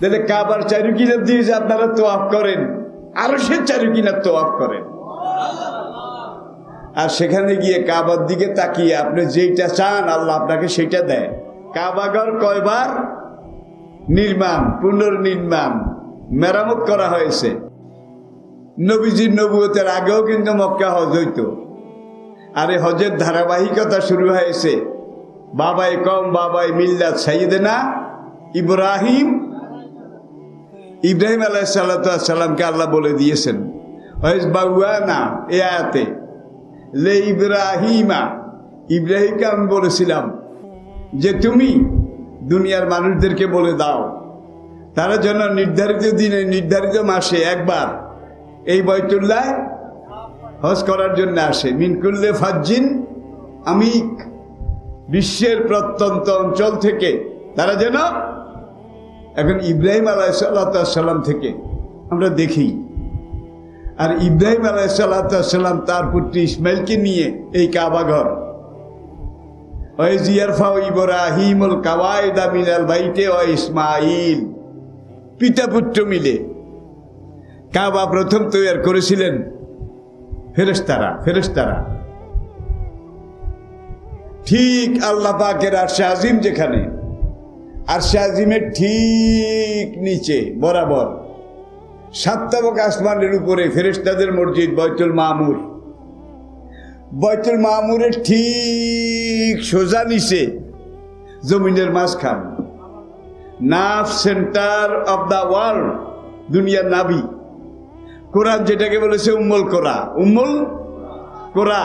তাহলে কাবার চারু কিনার দিয়ে যে আপনারা তোয়াফ করেন আরও সে চারু কিনার তোয়াফ করেন। আর সেখানে গিয়ে কাবার দিকে তাকিয়ে আপনি যেইটা চান, আল্লাহ আপনাকে সেটা দেয়। কাবাগর কয়বার? নির্মাণ, পুনর্নির্মাণ মেরামত করা হয়েছে। নবীজির নবুয়তের আগেও কিন্তু মক্কা হজ হইতো। আর এই হজের ধারাবাহিকতা শুরু হয়েছে। বাবাই কম, বাবাই মিল্লাত, সাইয়েদেনা ইব্রাহিম ইব্রাহিম আলাহ সাল্লামকে আল্লাহ বলে দিয়েছেন বাউয়ানা, এ আয়াতে, লে ইব্রাহিমা, ইব্রাহিমকে আমি বলেছিলাম যে তুমি দুনিয়ার মানুষদেরকে বলে দাও। তারা যেন নির্ধারিত দিনে, নির্ধারিত মাসে একবার এই বৈতুল্লায় হজ করার জন্য আসে। মিনকুল্লে ফাজ্জিন আমি বিশ্বের প্রত্যন্ত অঞ্চল থেকে তারা যেন এখন ইব্রাহিম আলাইসাল্লাম থেকে আমরা দেখি। আর ইব্রাহিম আলাইসাল্লাম তার পুত্র ইসমাইলকে নিয়ে এই কাবাঘর। ইসমাইল পিতা পুত্র মিলে কাবা প্রথম তৈরি করেছিলেন ফেরেস্তারা ফেরেস্তারা ঠিক আল্লাহ পাকের আরশে আজিম যেখানে আরশে আজিমের ঠিক নিচে, বরাবর। সাতটাবক আসমানের উপরে ফেরেস্তাদের মসজিদ বৈতুল মামুর। বৈতুল মামুরের ঠিক সোজা নিচে, জমিনের মাঝখান। নাফ সেন্টার অব দ্য ওয়ার্ল্ড, দুনিয়ার নাভি কোরআন যেটাকে বলেছে উম্মল কোরা। উম্মল কোরা।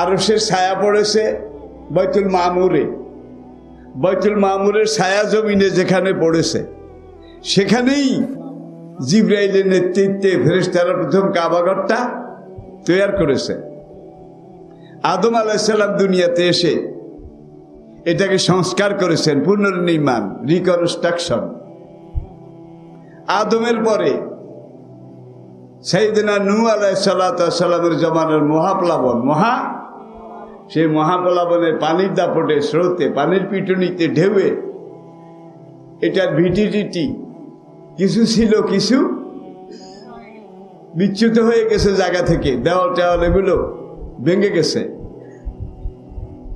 আরও সে ছায়া পড়েছে বৈতুল মামুরে। বৈতুল মামুরের ছায়া জমিনে যেখানে পড়েছে, সেখানেই জিব্রাইলের নেতৃত্বে ফেরেস্তারা প্রথম কাবাগরটা তৈয়ার করেছে। আদম আলাহিসাল্লাম দুনিয়াতে এসে এটাকে সংস্কার করেছেন, পুনর্নির্মাণ রিকনস্ট্রাকশন আদমের পরে সেইদিনা নু আলাই সাল্লামের জমানের মহাপ্লাবন, মহা সেই মহাপ্লাবনে পানির দাপটে, স্রোতে, পানির পিটুনিতে ঢেউয়ে, এটার ভিটিডিটি কিছু ছিল, কিছু বিচ্যুত হয়ে গেছে জায়গা থেকে। দেওয়াল টেওয়াল এগুলো ভেঙে গেছে।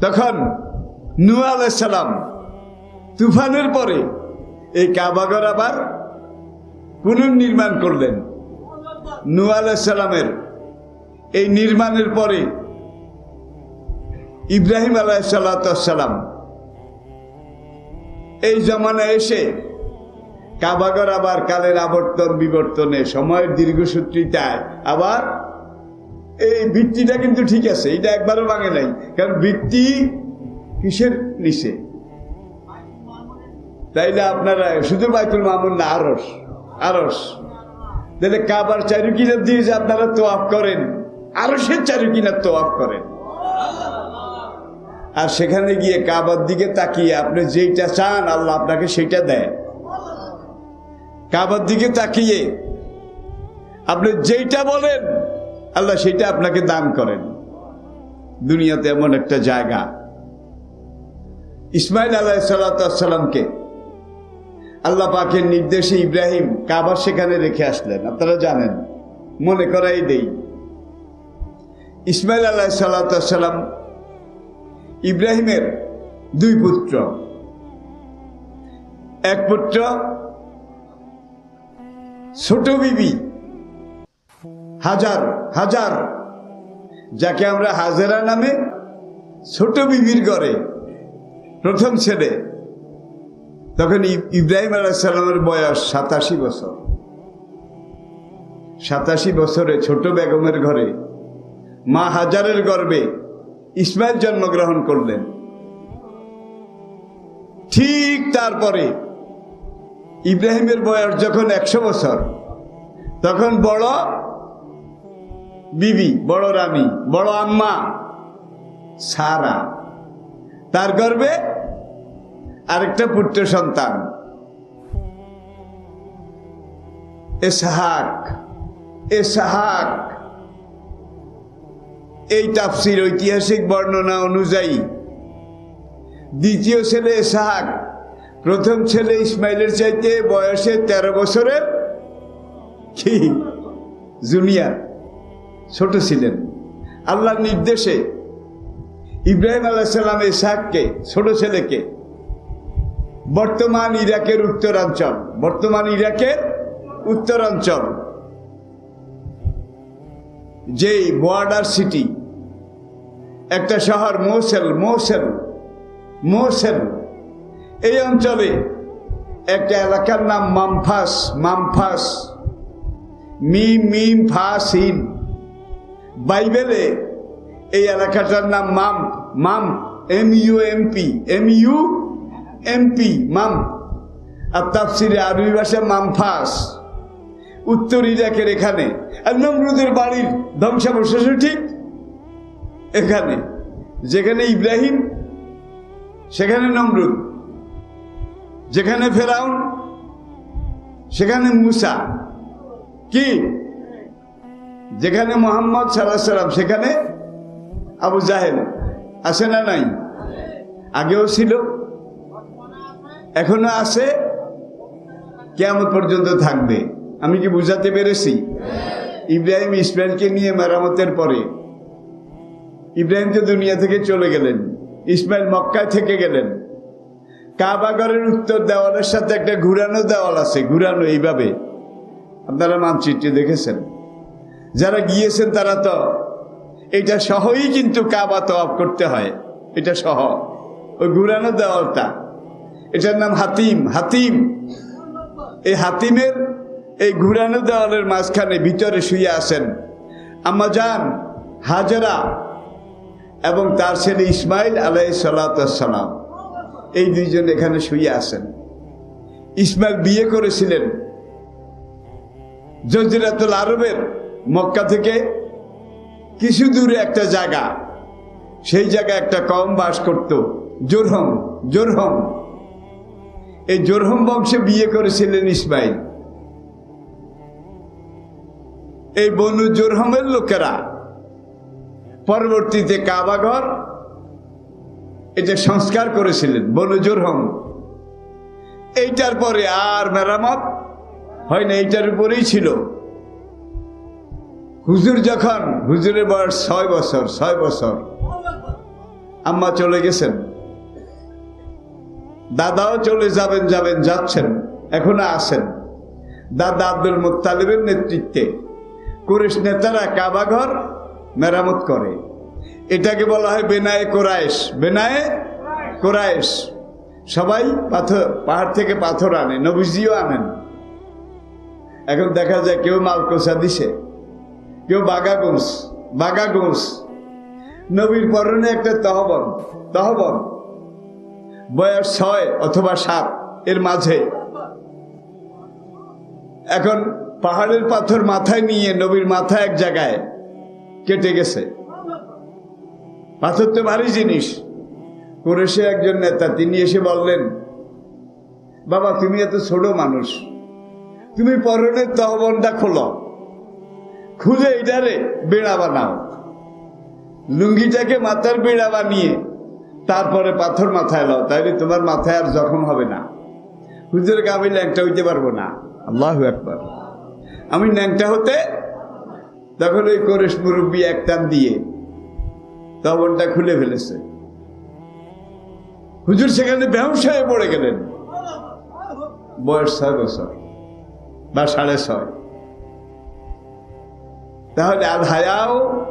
তখন নু আলাইসালাম তুফানের পরে এই কাবাগর আবার পুনর্নির্মাণ করলেন। নু আলাইসালামের এই নির্মাণের পরে ইব্রাহিম আলাইসাল্লাম এই জমানায় এসে কাবাগর আবার কালের আবর্তন বিবর্তনে সময়ের দীর্ঘসূত্রিতায় আবার এই ভিত্তিটা কিন্তু ঠিক আছে, এটা একবারও ভাঙে নাই, কারণ ভিত্তি কিসের নিচে? তাইলে আপনারা শুধু বাইতুল মামুন না, আরস আরস। তাহলে কাবার চারু কিনার দিয়ে যে আপনারা তোয়াফ করেন, আরসের চারু কিনার তোয়াফ করেন। আর সেখানে গিয়ে কাবার দিকে তাকিয়ে আপনি যেইটা চান, আল্লাহ আপনাকে সেটা দেয়। কাবার দিকে তাকিয়ে আপনি যেইটা বলেন, আল্লাহ সেটা আপনাকে দান করেন। দুনিয়াতে এমন একটা জায়গা। ইসমাইল আলাহ সাল্লামকে আল্লাহ পাকের নির্দেশে ইব্রাহিম কাবার সেখানে রেখে আসলেন। আপনারা জানেন, মনে করাই দেই। ইসমাইল আলাহ সাল্লাম ইব্রাহিমের দুই পুত্র। এক পুত্র, ছোট বিবি, হাজার হাজার, যাকে আমরা হাজারা নামে ছোট বিবির ঘরে, প্রথম ছেলে। তখন ইব্রাহিম আলাহিসাল্লামের বয়স সাতাশি বছর। সাতাশি বছরে ছোট বেগমের ঘরে মা হাজারের গর্বে ইসমাইল জন্মগ্রহণ করলেন। ঠিক তারপরে ইব্রাহিমের বয়স যখন একশো বছর, তখন বড় বিবি, বড় রানী, বড় আম্মা সারা। তার গর্বে আরেকটা পুত্র সন্তান, এসহাক এসহাক। এই তাফসির ঐতিহাসিক বর্ণনা অনুযায়ী, দ্বিতীয় ছেলে এসহাক প্রথম ছেলে ইসমাইলের চাইতে বয়সে তেরো বছরের কি? জুনিয়র, ছোট ছিলেন। আল্লাহর নির্দেশে ইব্রাহিম আলাইসাল্লাম ইসাককে ছোট ছেলেকে, বর্তমান ইরাকের উত্তরাঞ্চল, বর্তমান ইরাকের উত্তরাঞ্চল, যেই বর্ডার সিটি একটা শহর, মোসেল মোসেল মোসেল। এই অঞ্চলে একটা এলাকার নাম মামফাস মামফাস। মিম মিম, ফাস ফাসিন বাইবেলে এই এলাকাটার নাম মাম মাম M U M P M U M P মাম। আর তাফসিরে আরবি ভাষা মামফাস। উত্তর ইরাকের এখানে। আর নমরুদের বাড়ির ধ্বংসাবশেষ ঠিক এখানে। যেখানে ইব্রাহিম, সেখানে নমরুদ। যেখানে ফেরাউন, সেখানে মুসা। কি? যেখানে মোহাম্মদ সাল্লাহ সাল্লাম সেখানে আবু জাহেল। আছে না নাই? আগেও ছিল, এখনও আছে কেমন পর্যন্ত থাকবে। আমি কি বুঝাতে পেরেছি? ইব্রাহিম ইসমাইলকে নিয়ে মেরামতের পরে। ইব্রাহিম তো দুনিয়া থেকে চলে গেলেন। ইসমাইল মক্কায় থেকে গেলেন। কাবাগরের উত্তর দেওয়ালের সাথে একটা ঘুরানো দেওয়াল আছে। ঘুরানো এইভাবে। আপনারা মানচিত্রে দেখেছেন। যারা গিয়েছেন তারা তো এটা সহই কিন্তু কাবা তওয়াব করতে হয়। এটা সহ। ওই ঘুরানো দেওয়ালটা। এটার নাম হাতিম। হাতিম। এই হাতিমের এই ঘুরানো দেওয়ালের মাঝখানে ভিতরে শুয়ে আছেন। আম্মাজান হাজরা এবং তার ছেলে ইসমাইল আলাই সালাম। এই দুইজন এখানে শুয়ে আছেন। ইসমাইল বিয়ে করেছিলেন জজিরাতুল আরবের মক্কা থেকে। কিছু দূরে একটা জায়গা। সেই জায়গায় একটা কম বাস করত, জোরহম জোরহম। এই জোরহম বংশে বিয়ে করেছিলেন ইসমাইল। এই বনু জোরহমের লোকেরা পরবর্তীতে কাবাঘর এটা সংস্কার করেছিলেন, বনু জোরহম। এইটার পরে আর মেরামত হয় না, এইটার উপরেই ছিল। হুজুর যখন, হুজুরের বয়স ছয় বছর ছয় বছর, আম্মা চলে গেছেন। দাদাও চলে যাবেন যাবেন, যাচ্ছেন, এখনও আছেন। দাদা আব্দুল মুতালিবের নেতৃত্বে। কুরিশ নেতারা কাবাঘর মেরামত করে। এটাকে বলা হয় বেনায়ে কোরায়েশ বেনায়ে কোরায়েশ সবাই পাথর পাহাড় থেকে পাথর আনে, নবীজিও আনেন। এখন দেখা যায় কেউ মালকোসা দিছে, কেউ বাগা গোস বাগা গোস নবীর পরনে একটা তহবন তহবন। বয়স ছয় অথবা সাত, এর মাঝে। এখন পাহাড়ের পাথর মাথায় নিয়ে নবীর মাথা এক জায়গায়। কেটে গেছে। পাথর তো ভারী জিনিস। কুরেশে একজন নেতা, তিনি এসে বললেন, বাবা, তুমি এত ছোট মানুষ। তুমি পরনের তহবনটা খোলো। খুলে এটারে বেড়া বানাও। লুঙ্গিটাকে মাথার বেড়া বানিয়ে তারপরে পাথর মাথায় লাও। তাইলে তোমার মাথায় আর জখম হবে না। হুজুরকে আমি ল্যাংটা হইতে পারব না। আল্লাহ একবার আমি ন্যাংটা হতে তখন ওই করেশ মুরব্বী এক টান দিয়ে তবনটা খুলে ফেলেছে। হুজুর সেখানে হয়ে পড়ে গেলেন। বয়স ছয় বছর বা সাড়ে ছয়। তাহলে আল হায়াও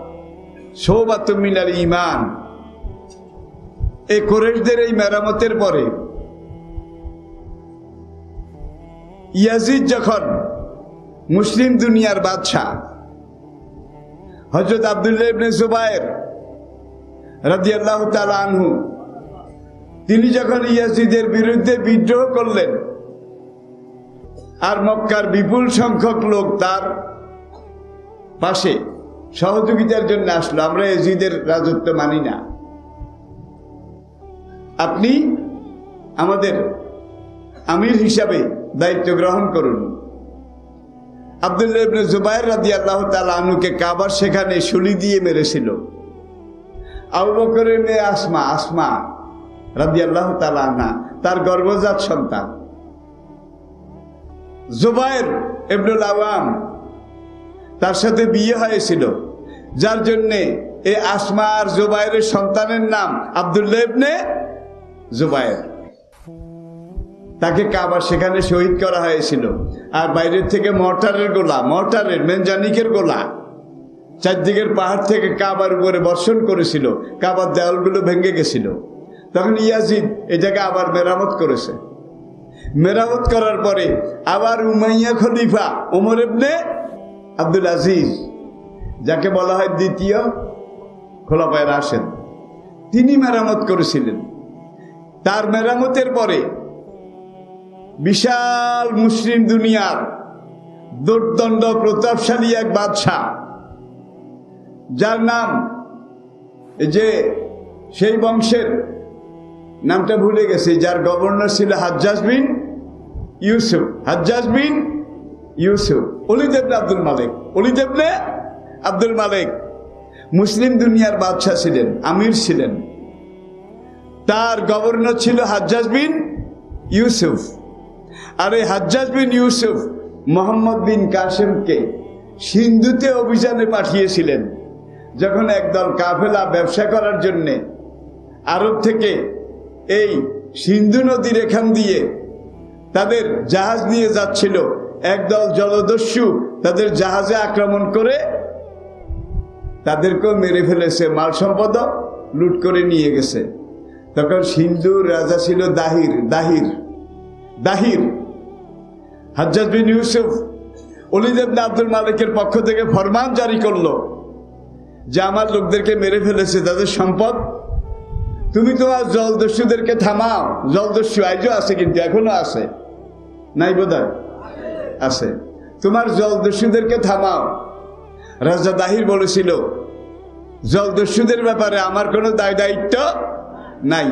সৌবাত মিনার ইমান এই কোরেশদের এই মেরামতের পরে ইয়াজিদ যখন মুসলিম দুনিয়ার বাদশাহ হজরত আবদুল্লাহ আনহু, তিনি যখন ইয়াজিদের বিরুদ্ধে বিদ্রোহ করলেন, আর মক্কার বিপুল সংখ্যক লোক তার পাশে সহযোগিতার জন্য আসলো, আমরা এজিদের রাজত্ব মানি না। আপনি আমাদের আমির হিসাবে দায়িত্ব গ্রহণ করুন। আবদুল্লাহ ইবনে জুবাইর রাদি আল্লাহ তালা আনুকে কাবার সেখানে শুলি দিয়ে মেরেছিল। আবু বকরের মেয়ে আসমা আসমা রাদি আল্লাহ তালা তার গর্ভজাত সন্তান। জুবাইর ইবনুল আওয়াম তার সাথে বিয়ে হয়েছিল, যার জন্যে এই আসমা আর জুবাইরের সন্তানের নাম আবদুল্লাহ ইবনে জুবাইর। তাকে কাবার সেখানে শহীদ করা হয়েছিল। আর বাইরের থেকে মর্টারের গোলা, মর্টারের, মেনজানিকের গোলা। চারদিকের পাহাড় থেকে কাবার উপরে বর্ষণ করেছিল, কাবার দেওয়ালগুলো ভেঙে গেছিল। তখন ইয়াজিদ এটাকে আবার মেরামত করেছে। মেরামত করার পরে আবার উমাইয়া খলিফা ওমর ইবনে আব্দুল আজিজ, যাকে বলা হয় দ্বিতীয় খোলাপায় আসেন তিনি মেরামত করেছিলেন। তার মেরামতের পরে বিশাল মুসলিম দুনিয়ার দুর্দণ্ড প্রতাপশালী এক বাদশাহ। যার নাম যে সেই বংশের নামটা ভুলে গেছে, যার গভর্নর ছিল হাজ্জাজ বিন ইউসুফ। হাজ্জাজ বিন ইউসুফ। অলিদেবনে আব্দুল মালিক। অলিদেবনে আব্দুল মালিক মুসলিম দুনিয়ার বাদশাহ ছিলেন, আমির ছিলেন। তার গভর্নর ছিল হাজ্জাজ বিন ইউসুফ। আর এই হাজ্জাজ বিন ইউসুফ, মোহাম্মদ বিন কাসেমকে সিন্ধুতে অভিযানে পাঠিয়েছিলেন, যখন একদল কাফেলা ব্যবসা করার জন্যে আরব থেকে এই সিন্ধু নদীর এখান দিয়ে তাদের জাহাজ নিয়ে যাচ্ছিল। একদল জলদস্যু তাদের জাহাজে আক্রমণ করে তাদেরকেও মেরে ফেলেছে, মাল সম্পদ লুট করে নিয়ে গেছে। তখন সিন্ধুর রাজা ছিল দাহির দাহির দাহির। হাজ্জাজ বিন ইউসুফ অলিদেবনা আব্দুল মালিকের পক্ষ থেকে ফরমান জারি করল যে আমার লোকদেরকে মেরে ফেলেছে, তাদের সম্পদ। তুমি তোমার জলদস্যুদেরকে থামাও। জলদস্যু আজও আছে কিন্তু এখনও আছে। নাই বোধ আছে। তোমার জলদস্যুদেরকে থামাও। রাজা দাহির বলেছিল, জলদস্যুদের ব্যাপারে আমার কোনো দায় দায়িত্ব নাই।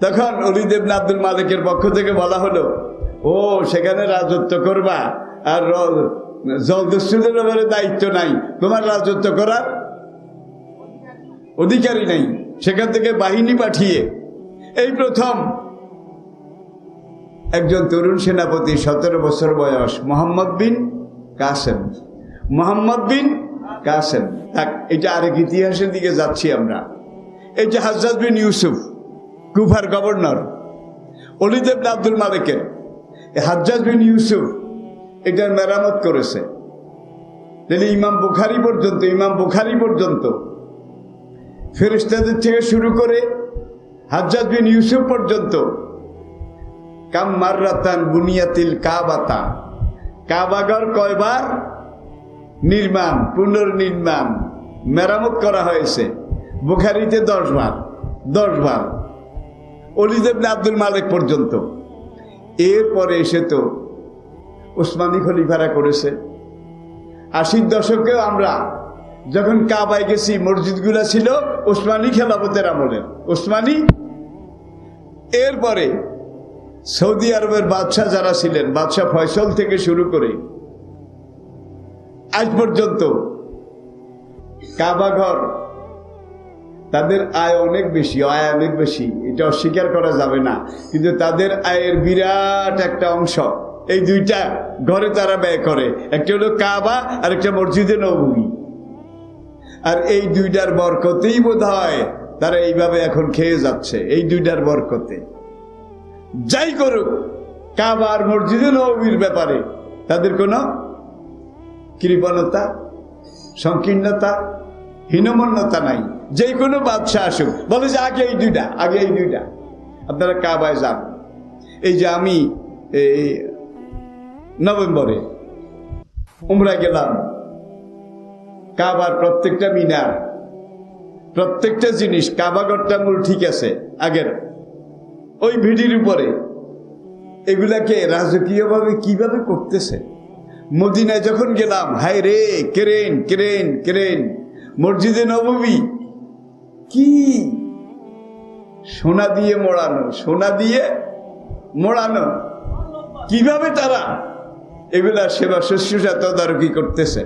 তখন অলিদেব আব্দুল মালিকের পক্ষ থেকে বলা হলো ও, সেখানে রাজত্ব করবা। আর জলদস্যুদের ব্যাপারে দায়িত্ব নাই। তোমার রাজত্ব করার অধিকারী নাই। সেখান থেকে বাহিনী পাঠিয়ে, এই প্রথম একজন তরুণ সেনাপতি, সতেরো বছর বয়স, মোহাম্মদ বিন কাসেম। মোহাম্মদ বিন কাসেম। থাক, এটা আরেক ইতিহাসের দিকে যাচ্ছি আমরা। এই যে হাজরাত বিন ইউসুফ, কুফার গভর্নর, অলিদেব আব্দুল মালিকের। হাজ্জাজ বিন ইউসুফ, এটার মেরামত করেছে। তাহলে ইমাম বুখারি পর্যন্ত, ইমাম বুখারি পর্যন্ত ফেরিস্তাদের থেকে শুরু করে হাজ্জাজ বিন ইউসুফ পর্যন্ত কাম মাররাতান বুনিয়াতিল কাবাতা, কাবাগর কয়বার নির্মাণ, পুনর্নির্মাণ মেরামত করা হয়েছে। বুখারিতে দশ বার দশ বার। অলিদেবনে আব্দুল মালিক পর্যন্ত। এরপরে এসে তো ওসমানী খলিফারা করেছে। আশির দশকেও আমরা যখন কাবায় গেছি, মসজিদগুলা ছিল ওসমানী খেলাফতের আমলের ওসমানী, এরপরে সৌদি আরবের বাদশাহ যারা ছিলেন, বাদশাহ ফয়সল থেকে শুরু করে আজ পর্যন্ত কাবাঘর তাদের আয় অনেক বেশি, আয় অনেক বেশি। এটা অস্বীকার করা যাবে না। কিন্তু তাদের আয়ের বিরাট একটা অংশ, এই দুইটা ঘরে তারা ব্যয় করে। একটা হলো কাবা আর একটা মসজিদে নবী আর এই দুইটার বরকতেই বোধ হয় তারা এইভাবে এখন খেয়ে যাচ্ছে, এই দুইটার বরকতে। যাই করুক, কাবা আর মসজিদে নবীর ব্যাপারে তাদের কোনো কৃপণতা, সংকীর্ণতা, হীনমন্যতা নাই। যে কোনো বাদশাহ আসুক, বলে যে আগে এই দুইটা, আগে এই দুইটা। আপনারা কাবায় যান। এই যে আমি, এই নভেম্বরে উমরা গেলাম। কাবার প্রত্যেকটা মিনার, প্রত্যেকটা জিনিস কাবাগরটা মূল ঠিক আছে, আগের। ওই ভিডির উপরে এগুলাকে রাজকীয়ভাবে কীভাবে করতেছে? মদিনায় যখন গেলাম হায় রে কেরেন কেরেন কেরেন। মসজিদে নবমী কি? সোনা দিয়ে মোড়ানো সোনা দিয়ে মোড়ানো। কীভাবে তারা? এগুলা সেবা শুশ্রূষা তদারকি করতেছে।